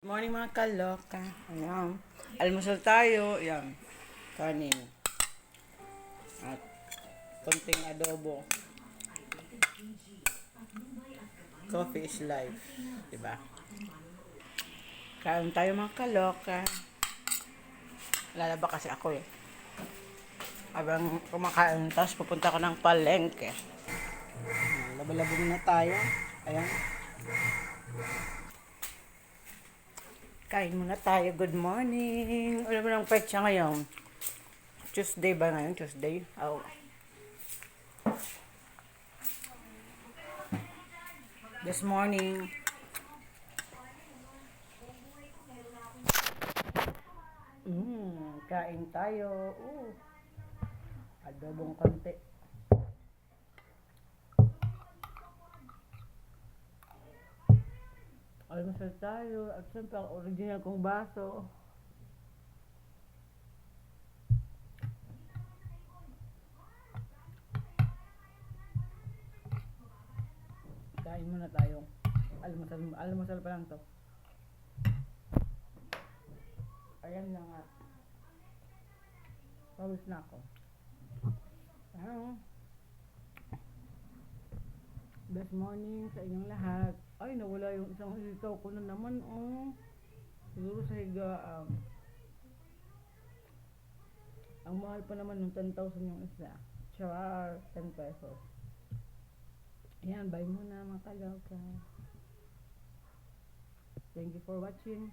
Morning mga kaloka. Ayan. Almusal tayo. Ayan. Kanin. At konting adobo. Coffee is life. Diba? Kain tayo mga kaloka. Lalaba kasi ako eh. Habang kumakain, tapos pupunta ko ng palengke. Ayan, Laba-labo muna tayo. Ayan. Kain muna tayo. Good morning. Alam mo ng petsa ngayon? Tuesday ba ngayon? Tuesday? Oh. This morning. Mm, kain tayo. Uh, adobong konti. Almusal tayo. At siyempre, ang original kong baso. Kain muna tayo. Almusal, almusal pa lang to. Ayan na nga. Pawis na ako. Ano? Good morning sa inyong lahat. Ay, nawala yung isang hikaw ko na naman, oh. Siguro sa higaan. Ang mahal pa naman ng 10,000 yung isa. Char, 10 pesos. Ayan, bye muna mga kaloka. Thank you for watching.